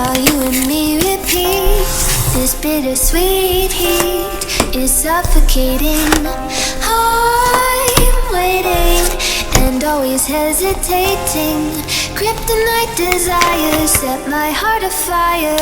while you and me repeat. This bittersweet heat is suffocating. I'm waiting and always hesitating. Kryptonite desires set my heart afire.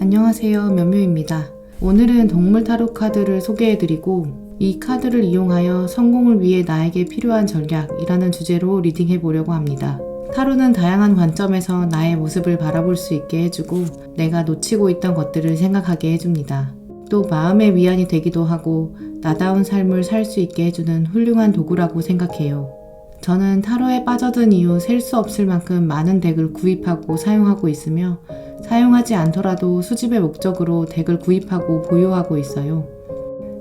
안녕하세요. 면묘입니다. 오늘은 동물 타로 카드를 소개해드리고 이 카드를 이용하여 성공을 위해 나에게 필요한 전략이라는 주제로 리딩해 보려고 합니다. 타로는 다양한 관점에서 나의 모습을 바라볼 수 있게 해주고 내가 놓치고 있던 것들을 생각하게 해줍니다. 또 마음의 위안이 되기도 하고 나다운 삶을 살 수 있게 해주는 훌륭한 도구라고 생각해요. 저는 타로에 빠져든 이후 셀 수 없을 만큼 많은 덱을 구입하고 사용하고 있으며 사용하지 않더라도 수집의 목적으로 덱을 구입하고 보유하고 있어요.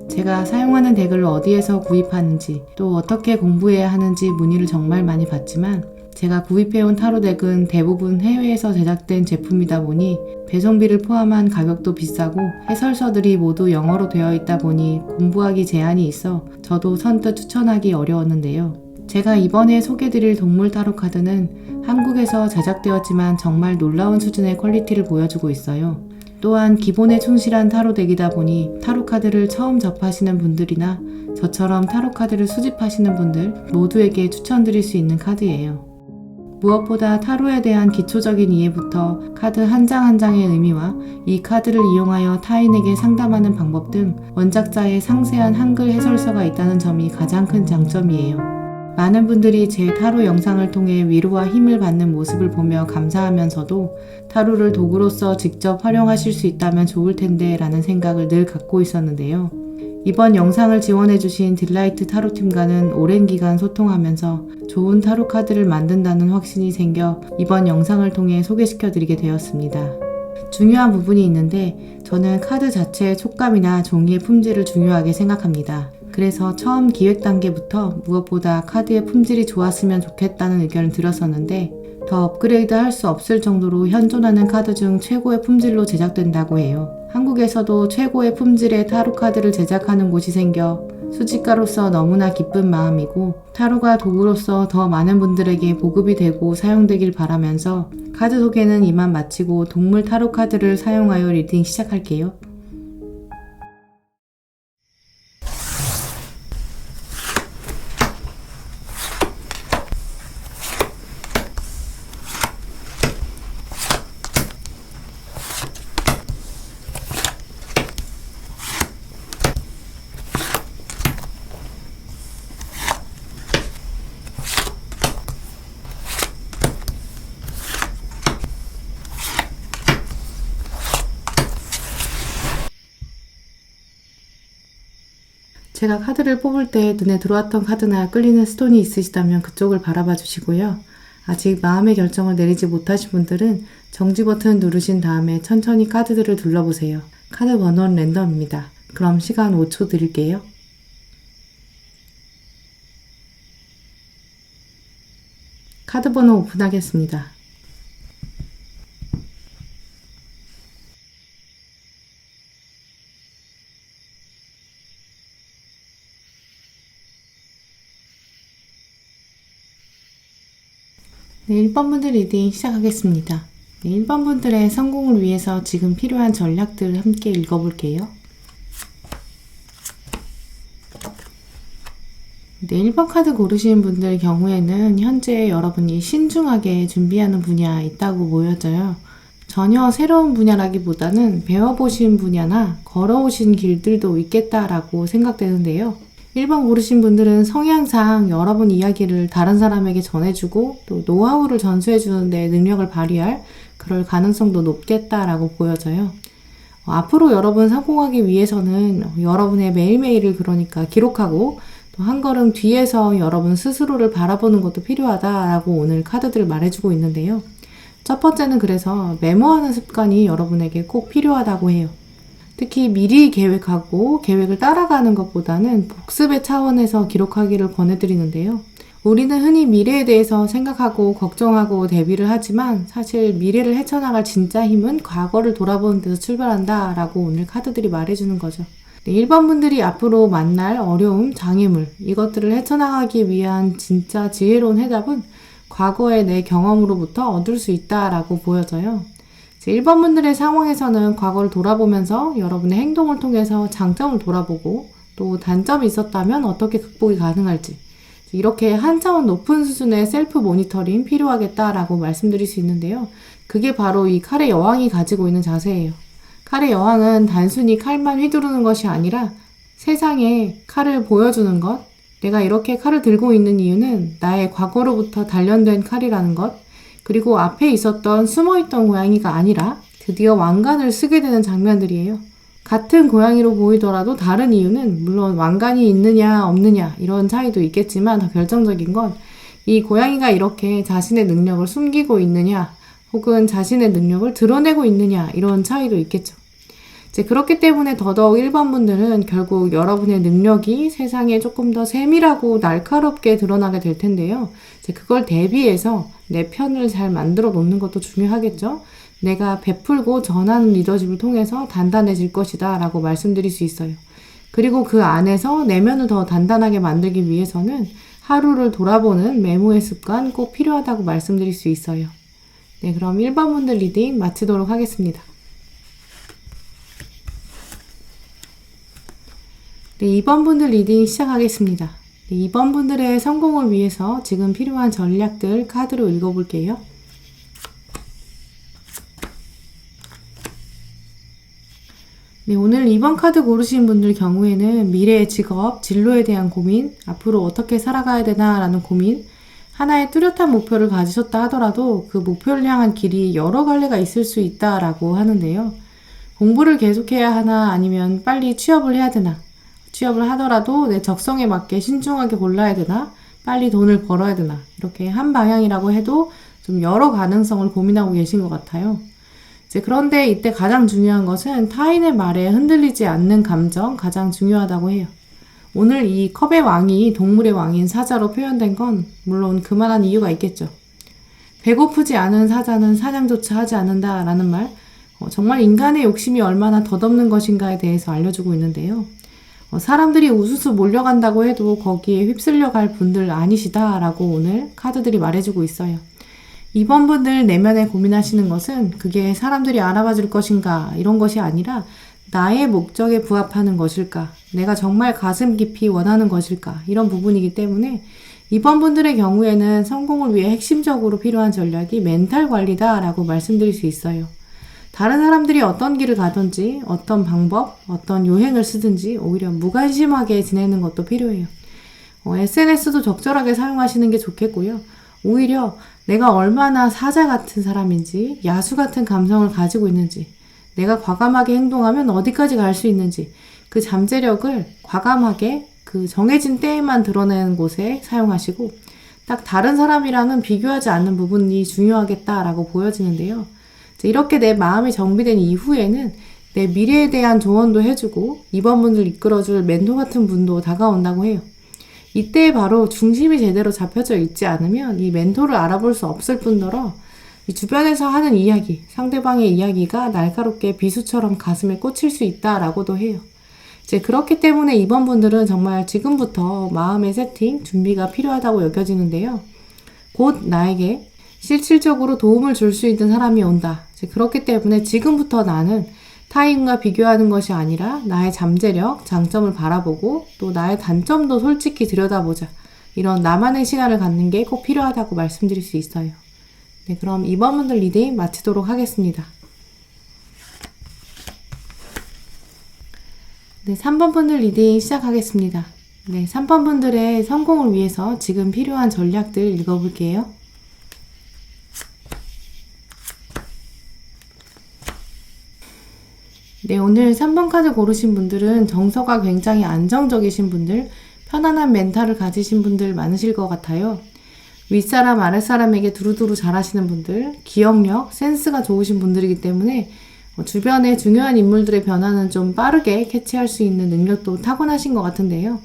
제가 사용하는 덱을 어디에서 구입하는지 또 어떻게 공부해야 하는지 문의를 정말 많이 받지만 제가 구입해온 타로 덱은 대부분 해외에서 제작된 제품이다 보니 배송비를 포함한 가격도 비싸고 해설서들이 모두 영어로 되어 있다 보니 공부하기 제한이 있어 저도 선뜻 추천하기 어려웠는데요. 제가 이번에 소개드릴 동물 타로 카드는 한국에서 제작되었지만 정말 놀라운 수준의 퀄리티를 보여주고 있어요. 또한 기본에 충실한 타로 덱이다 보니 타로 카드를 처음 접하시는 분들이나 저처럼 타로 카드를 수집하시는 분들 모두에게 추천드릴 수 있는 카드예요. 무엇보다 타로에 대한 기초적인 이해부터 카드 한 장 한 장의 의미와 이 카드를 이용하여 타인에게 상담하는 방법 등 원작자의 상세한 한글 해설서가 있다는 점이 가장 큰 장점이에요. 많은 분들이 제 타로 영상을 통해 위로와 힘을 받는 모습을 보며 감사하면서도 타로를 도구로서 직접 활용하실 수 있다면 좋을 텐데 라는 생각을 늘 갖고 있었는데요. 이번 영상을 지원해주신 딜라이트 타로팀과는 오랜 기간 소통하면서 좋은 타로 카드를 만든다는 확신이 생겨 이번 영상을 통해 소개시켜드리게 되었습니다. 중요한 부분이 있는데 저는 카드 자체의 촉감이나 종이의 품질을 중요하게 생각합니다. 그래서 처음 기획 단계부터 무엇보다 카드의 품질이 좋았으면 좋겠다는 의견을 들었었는데 더 업그레이드 할 수 없을 정도로 현존하는 카드 중 최고의 품질로 제작된다고 해요. 한국에서도 최고의 품질의 타로 카드를 제작하는 곳이 생겨 수집가로서 너무나 기쁜 마음이고 타로가 도구로서 더 많은 분들에게 보급이 되고 사용되길 바라면서 카드 소개는 이만 마치고 동물 타로 카드를 사용하여 리딩 시작할게요. 제가 카드를 뽑을 때 눈에 들어왔던 카드나 끌리는 스톤이 있으시다면 그쪽을 바라봐 주시고요. 아직 마음의 결정을 내리지 못하신 분들은 정지 버튼 누르신 다음에 천천히 카드들을 둘러보세요. 카드 번호는 랜덤입니다. 그럼 시간 5초 드릴게요. 카드 번호 오픈하겠습니다. 네, 1번 분들 리딩 시작하겠습니다. 네, 1번 분들의 성공을 위해서 지금 필요한 전략들 함께 읽어볼게요. 네, 1번 카드 고르신 분들 경우에는 현재 여러분이 신중하게 준비하는 분야 있다고 보여져요. 전혀 새로운 분야라기보다는 배워보신 분야나 걸어오신 길들도 있겠다라고 생각되는데요. 1번 고르신 분들은 성향상 여러분 이야기를 다른 사람에게 전해주고 또 노하우를 전수해주는 데 능력을 발휘할 그럴 가능성도 높겠다라고 보여져요. 어, 앞으로 여러분 성공하기 위해서는 여러분의 매일매일을 그러니까 기록하고 또 한 걸음 뒤에서 여러분 스스로를 바라보는 것도 필요하다라고 오늘 카드들 말해주고 있는데요. 첫 번째는 그래서 메모하는 습관이 여러분에게 꼭 필요하다고 해요. 특히 미리 계획하고 계획을 따라가는 것보다는 복습의 차원에서 기록하기를 권해드리는데요. 우리는 흔히 미래에 대해서 생각하고 걱정하고 대비를 하지만 사실 미래를 헤쳐나갈 진짜 힘은 과거를 돌아보는 데서 출발한다 라고 오늘 카드들이 말해주는 거죠. 네, 1번 분들이 앞으로 만날 어려움, 장애물, 이것들을 헤쳐나가기 위한 진짜 지혜로운 해답은 과거의 내 경험으로부터 얻을 수 있다라고 보여져요. 이제 1번 분들의 상황에서는 과거를 돌아보면서 여러분의 행동을 통해서 장점을 돌아보고 또 단점이 있었다면 어떻게 극복이 가능할지 이렇게 한 차원 높은 수준의 셀프 모니터링 필요하겠다라고 말씀드릴 수 있는데요. 그게 바로 이 칼의 여왕이 가지고 있는 자세예요. 칼의 여왕은 단순히 칼만 휘두르는 것이 아니라 세상에 칼을 보여주는 것, 내가 이렇게 칼을 들고 있는 이유는 나의 과거로부터 단련된 칼이라는 것, 그리고 앞에 있었던 숨어있던 고양이가 아니라 드디어 왕관을 쓰게 되는 장면들이에요. 같은 고양이로 보이더라도 다른 이유는 물론 왕관이 있느냐 없느냐 이런 차이도 있겠지만 더 결정적인 건 이 고양이가 이렇게 자신의 능력을 숨기고 있느냐 혹은 자신의 능력을 드러내고 있느냐 이런 차이도 있겠죠. 이제 그렇기 때문에 더더욱 1번 분들은 결국 여러분의 능력이 세상에 조금 더 세밀하고 날카롭게 드러나게 될 텐데요. 이제 그걸 대비해서 내 편을 잘 만들어 놓는 것도 중요하겠죠. 내가 베풀고 전하는 리더십을 통해서 단단해질 것이다 라고 말씀드릴 수 있어요. 그리고 그 안에서 내면을 더 단단하게 만들기 위해서는 하루를 돌아보는 메모의 습관 꼭 필요하다고 말씀드릴 수 있어요. 네, 그럼 1번 분들 리딩 마치도록 하겠습니다. 네, 2번 분들 리딩 시작하겠습니다. 네, 2번 분들의 성공을 위해서 지금 필요한 전략들 카드로 읽어볼게요. 네, 오늘 2번 카드 고르신 분들 경우에는 미래의 직업, 진로에 대한 고민, 앞으로 어떻게 살아가야 되나라는 고민, 하나의 뚜렷한 목표를 가지셨다 하더라도 그 목표를 향한 길이 여러 갈래가 있을 수 있다라고 하는데요. 공부를 계속해야 하나 아니면 빨리 취업을 해야 되나? 취업을 하더라도 내 적성에 맞게 신중하게 골라야 되나? 빨리 돈을 벌어야 되나? 이렇게 한 방향이라고 해도 좀 여러 가능성을 고민하고 계신 것 같아요. 이제 그런데 이때 가장 중요한 것은 타인의 말에 흔들리지 않는 감정 가장 중요하다고 해요. 오늘 이 컵의 왕이 동물의 왕인 사자로 표현된 건 물론 그만한 이유가 있겠죠. 배고프지 않은 사자는 사냥조차 하지 않는다라는 말, 어, 정말 인간의 욕심이 얼마나 덧없는 것인가에 대해서 알려주고 있는데요. 어, 사람들이 우수수 몰려간다고 해도 거기에 휩쓸려 갈 분들 아니시다라고 오늘 카드들이 말해주고 있어요. 이번 분들 내면에 고민하시는 것은 그게 사람들이 알아봐 줄 것인가 이런 것이 아니라 나의 목적에 부합하는 것일까? 내가 정말 가슴 깊이 원하는 것일까? 이런 부분이기 때문에 이번 분들의 경우에는 성공을 위해 핵심적으로 필요한 전략이 멘탈 관리다라고 말씀드릴 수 있어요. 다른 사람들이 어떤 길을 가든지 어떤 방법, 어떤 요행을 쓰든지 오히려 무관심하게 지내는 것도 필요해요. 어, SNS도 적절하게 사용하시는 게 좋겠고요. 오히려 내가 얼마나 사자 같은 사람인지, 야수 같은 감성을 가지고 있는지, 내가 과감하게 행동하면 어디까지 갈 수 있는지, 그 잠재력을 과감하게 그 정해진 때에만 드러내는 곳에 사용하시고, 딱 다른 사람이랑은 비교하지 않는 부분이 중요하겠다라고 보여지는데요. 이렇게 내 마음이 정비된 이후에는 내 미래에 대한 조언도 해주고, 이번 분을 이끌어줄 멘토 같은 분도 다가온다고 해요. 이때 바로 중심이 제대로 잡혀져 있지 않으면 이 멘토를 알아볼 수 없을 뿐더러 이 주변에서 하는 이야기, 상대방의 이야기가 날카롭게 비수처럼 가슴에 꽂힐 수 있다라고도 해요. 이제 그렇기 때문에 이번 분들은 정말 지금부터 마음의 세팅, 준비가 필요하다고 여겨지는데요. 곧 나에게 실질적으로 도움을 줄 수 있는 사람이 온다. 그렇기 때문에 지금부터 나는 타인과 비교하는 것이 아니라 나의 잠재력, 장점을 바라보고 또 나의 단점도 솔직히 들여다보자. 이런 나만의 시간을 갖는 게 꼭 필요하다고 말씀드릴 수 있어요. 네, 그럼 이번 분들 리딩 마치도록 하겠습니다. 네, 3번 분들 리딩 시작하겠습니다. 네, 3번 분들의 성공을 위해서 지금 필요한 전략들 읽어볼게요. 네, 오늘 3번 카드 고르신 분들은 정서가 굉장히 안정적이신 분들, 편안한 멘탈을 가지신 분들 많으실 것 같아요. 윗사람, 아랫사람에게 두루두루 잘하시는 분들, 기억력, 센스가 좋으신 분들이기 때문에 주변의 중요한 인물들의 변화는 좀 빠르게 캐치할 수 있는 능력도 타고나신 것 같은데요.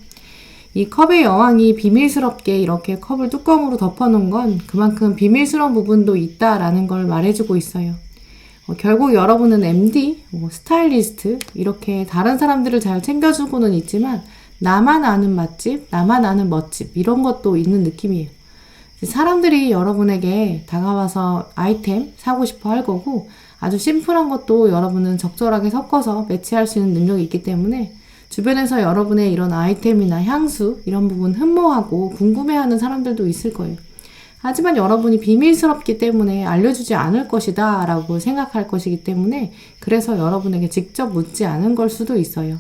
이 컵의 여왕이 비밀스럽게 이렇게 컵을 뚜껑으로 덮어놓은 건 그만큼 비밀스러운 부분도 있다라는 걸 말해주고 있어요. 어, 결국 여러분은 MD, 뭐 스타일리스트 이렇게 다른 사람들을 잘 챙겨주고는 있지만 나만 아는 맛집, 나만 아는 멋집 이런 것도 있는 느낌이에요. 사람들이 여러분에게 다가와서 아이템 사고 싶어 할 거고 아주 심플한 것도 여러분은 적절하게 섞어서 매치할 수 있는 능력이 있기 때문에 주변에서 여러분의 이런 아이템이나 향수 이런 부분 흠모하고 궁금해하는 사람들도 있을 거예요. 하지만 여러분이 비밀스럽기 때문에 알려주지 않을 것이다 라고 생각할 것이기 때문에 그래서 여러분에게 직접 묻지 않은 걸 수도 있어요.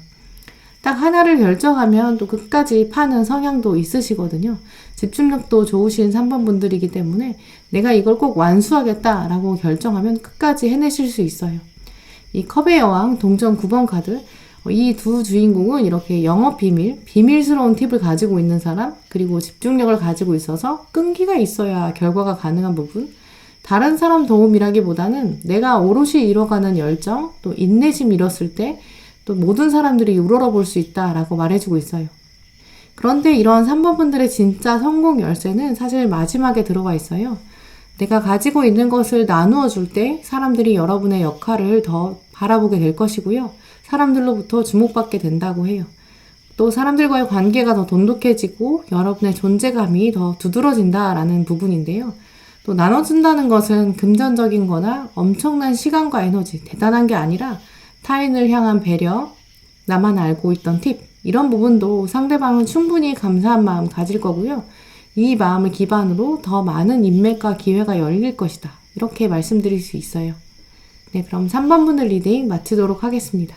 딱 하나를 결정하면 또 끝까지 파는 성향도 있으시거든요. 집중력도 좋으신 3번 분들이기 때문에 내가 이걸 꼭 완수하겠다라고 결정하면 끝까지 해내실 수 있어요. 이 컵의 여왕 동전 9번 카드 이 두 주인공은 이렇게 영업 비밀, 비밀스러운 팁을 가지고 있는 사람, 그리고 집중력을 가지고 있어서 끈기가 있어야 결과가 가능한 부분, 다른 사람 도움이라기보다는 내가 오롯이 이뤄가는 열정, 또 인내심 잃었을 때, 또 모든 사람들이 우러러 볼 수 있다라고 말해주고 있어요. 그런데 이런 3번 분들의 진짜 성공 열쇠는 사실 마지막에 들어가 있어요. 내가 가지고 있는 것을 나누어 줄 때 사람들이 여러분의 역할을 더 바라보게 될 것이고요. 사람들로부터 주목받게 된다고 해요. 또 사람들과의 관계가 더 돈독해지고 여러분의 존재감이 더 두드러진다라는 부분인데요. 또 나눠준다는 것은 금전적인 거나 엄청난 시간과 에너지, 대단한 게 아니라 타인을 향한 배려, 나만 알고 있던 팁, 이런 부분도 상대방은 충분히 감사한 마음 가질 거고요. 이 마음을 기반으로 더 많은 인맥과 기회가 열릴 것이다. 이렇게 말씀드릴 수 있어요. 네, 그럼 3번 분들 리딩 마치도록 하겠습니다.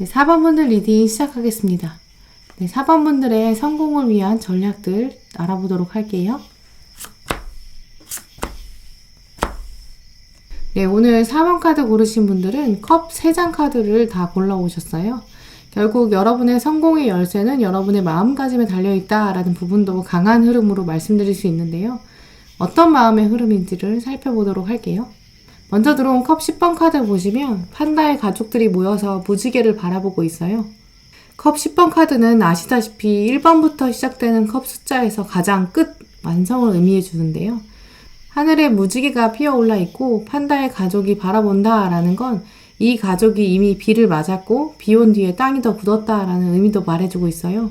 네, 4번 분들 리딩 시작하겠습니다. 네, 4번 분들의 성공을 위한 전략들 알아보도록 할게요. 네, 오늘 4번 카드 고르신 분들은 컵 3장 카드를 다 골라오셨어요. 결국 여러분의 성공의 열쇠는 여러분의 마음가짐에 달려있다라는 부분도 강한 흐름으로 말씀드릴 수 있는데요. 어떤 마음의 흐름인지를 살펴보도록 할게요. 먼저 들어온 컵 10번 카드 보시면 판다의 가족들이 모여서 무지개를 바라보고 있어요. 컵 10번 카드는 아시다시피 1번부터 시작되는 컵 숫자에서 가장 끝 완성을 의미해 주는데요. 하늘에 무지개가 피어 올라 있고 판다의 가족이 바라본다 라는 건 이 가족이 이미 비를 맞았고 비 온 뒤에 땅이 더 굳었다 라는 의미도 말해주고 있어요.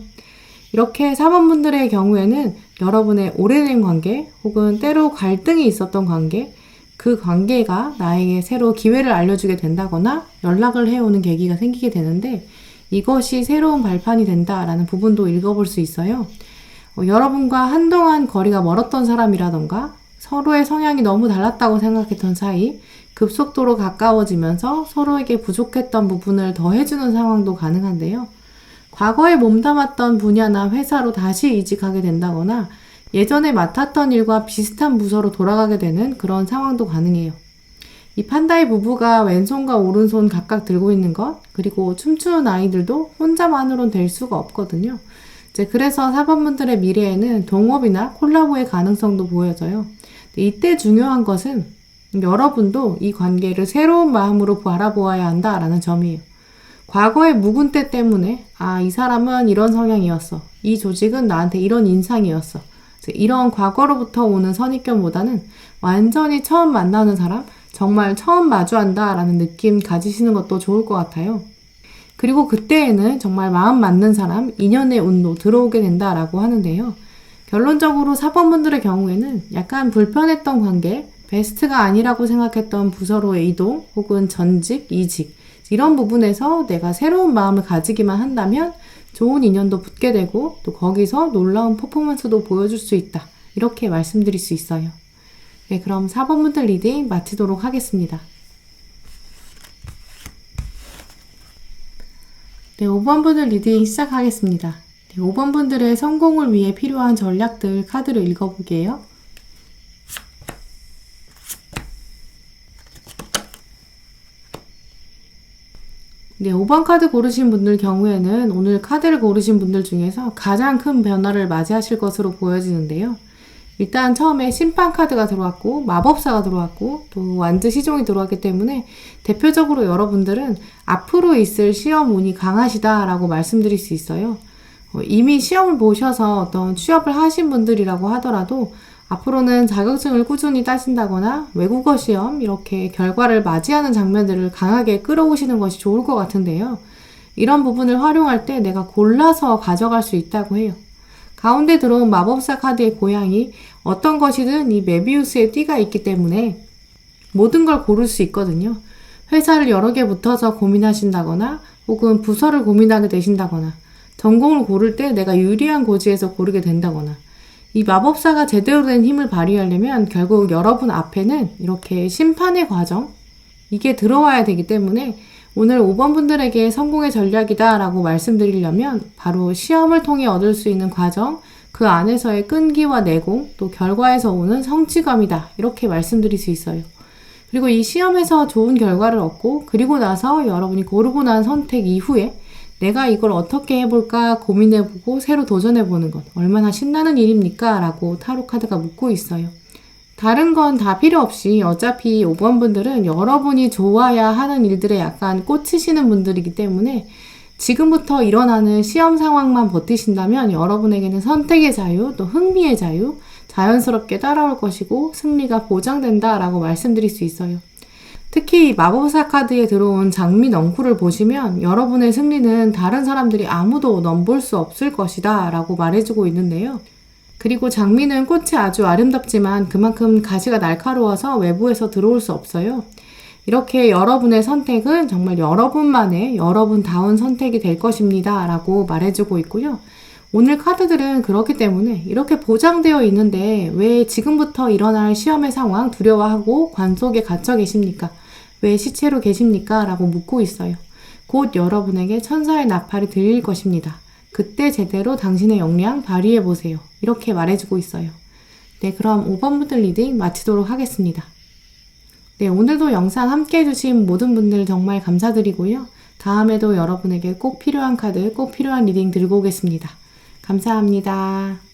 이렇게 사번분들의 경우에는 여러분의 오래된 관계 혹은 때로 갈등이 있었던 관계 그 관계가 나에게 새로 기회를 알려주게 된다거나 연락을 해오는 계기가 생기게 되는데 이것이 새로운 발판이 된다라는 부분도 읽어볼 수 있어요. 어, 여러분과 한동안 거리가 멀었던 사람이라던가 서로의 성향이 너무 달랐다고 생각했던 사이 급속도로 가까워지면서 서로에게 부족했던 부분을 더해주는 상황도 가능한데요. 과거에 몸담았던 분야나 회사로 다시 이직하게 된다거나 예전에 맡았던 일과 비슷한 부서로 돌아가게 되는 그런 상황도 가능해요. 이 판다의 부부가 왼손과 오른손 각각 들고 있는 것, 그리고 춤추는 아이들도 혼자만으론 될 수가 없거든요. 이제 그래서 사범분들의 미래에는 동업이나 콜라보의 가능성도 보여져요. 이때 중요한 것은 여러분도 이 관계를 새로운 마음으로 바라보아야 한다라는 점이에요. 과거의 묵은 때 때문에 아, 이 사람은 이런 성향이었어. 이 조직은 나한테 이런 인상이었어. 이런 과거로부터 오는 선입견보다는 완전히 처음 만나는 사람, 정말 처음 마주한다라는 느낌 가지시는 것도 좋을 것 같아요. 그리고 그때에는 정말 마음 맞는 사람, 인연의 운도 들어오게 된다라고 하는데요. 결론적으로 사범분들의 경우에는 약간 불편했던 관계, 베스트가 아니라고 생각했던 부서로의 이동 혹은 전직, 이직 이런 부분에서 내가 새로운 마음을 가지기만 한다면 좋은 인연도 붙게 되고 또 거기서 놀라운 퍼포먼스도 보여줄 수 있다. 이렇게 말씀드릴 수 있어요. 네, 그럼 4번 분들 리딩 마치도록 하겠습니다. 네, 5번 분들 리딩 시작하겠습니다. 네, 5번 분들의 성공을 위해 필요한 전략들 카드를 읽어볼게요. 네, 5번 카드 고르신 분들 경우에는 오늘 카드를 고르신 분들 중에서 가장 큰 변화를 맞이하실 것으로 보여지는데요. 일단 처음에 심판 카드가 들어왔고 마법사가 들어왔고 또 완즈 시종이 들어왔기 때문에 대표적으로 여러분들은 앞으로 있을 시험 운이 강하시다라고 말씀드릴 수 있어요. 어, 이미 시험을 보셔서 어떤 취업을 하신 분들이라고 하더라도 앞으로는 자격증을 꾸준히 따신다거나 외국어 시험 이렇게 결과를 맞이하는 장면들을 강하게 끌어오시는 것이 좋을 것 같은데요. 이런 부분을 활용할 때 내가 골라서 가져갈 수 있다고 해요. 가운데 들어온 마법사 카드의 고양이 어떤 것이든 이 메비우스의 띠가 있기 때문에 모든 걸 고를 수 있거든요. 회사를 여러 개 붙어서 고민하신다거나 혹은 부서를 고민하게 되신다거나 전공을 고를 때 내가 유리한 고지에서 고르게 된다거나 이 마법사가 제대로 된 힘을 발휘하려면 결국 여러분 앞에는 이렇게 심판의 과정 이게 들어와야 되기 때문에 오늘 5번 분들에게 성공의 전략이다 라고 말씀드리려면 바로 시험을 통해 얻을 수 있는 과정, 그 안에서의 끈기와 내공, 또 결과에서 오는 성취감이다. 이렇게 말씀드릴 수 있어요. 그리고 이 시험에서 좋은 결과를 얻고, 그리고 나서 여러분이 고르고 난 선택 이후에 내가 이걸 어떻게 해볼까 고민해보고 새로 도전해보는 것 얼마나 신나는 일입니까? 라고 타로 카드가 묻고 있어요. 다른 건 다 필요 없이 어차피 5번 분들은 여러분이 좋아야 하는 일들에 약간 꽂히시는 분들이기 때문에 지금부터 일어나는 시험 상황만 버티신다면 여러분에게는 선택의 자유, 또 흥미의 자유, 자연스럽게 따라올 것이고 승리가 보장된다라고 말씀드릴 수 있어요. 특히 마법사 카드에 들어온 장미 넝쿨을 보시면 여러분의 승리는 다른 사람들이 아무도 넘볼 수 없을 것이다 라고 말해주고 있는데요. 그리고 장미는 꽃이 아주 아름답지만 그만큼 가시가 날카로워서 외부에서 들어올 수 없어요. 이렇게 여러분의 선택은 정말 여러분만의 여러분다운 선택이 될 것입니다. 라고 말해주고 있고요. 오늘 카드들은 그렇기 때문에 이렇게 보장되어 있는데 왜 지금부터 일어날 시험의 상황 두려워하고 관 속에 갇혀 계십니까? 왜 시체로 계십니까? 라고 묻고 있어요. 곧 여러분에게 천사의 나팔이 들릴 것입니다. 그때 제대로 당신의 역량 발휘해 보세요. 이렇게 말해주고 있어요. 네, 그럼 5번 분들 리딩 마치도록 하겠습니다. 네, 오늘도 영상 함께 해주신 모든 분들 정말 감사드리고요. 다음에도 여러분에게 꼭 필요한 카드, 꼭 필요한 리딩 들고 오겠습니다. 감사합니다.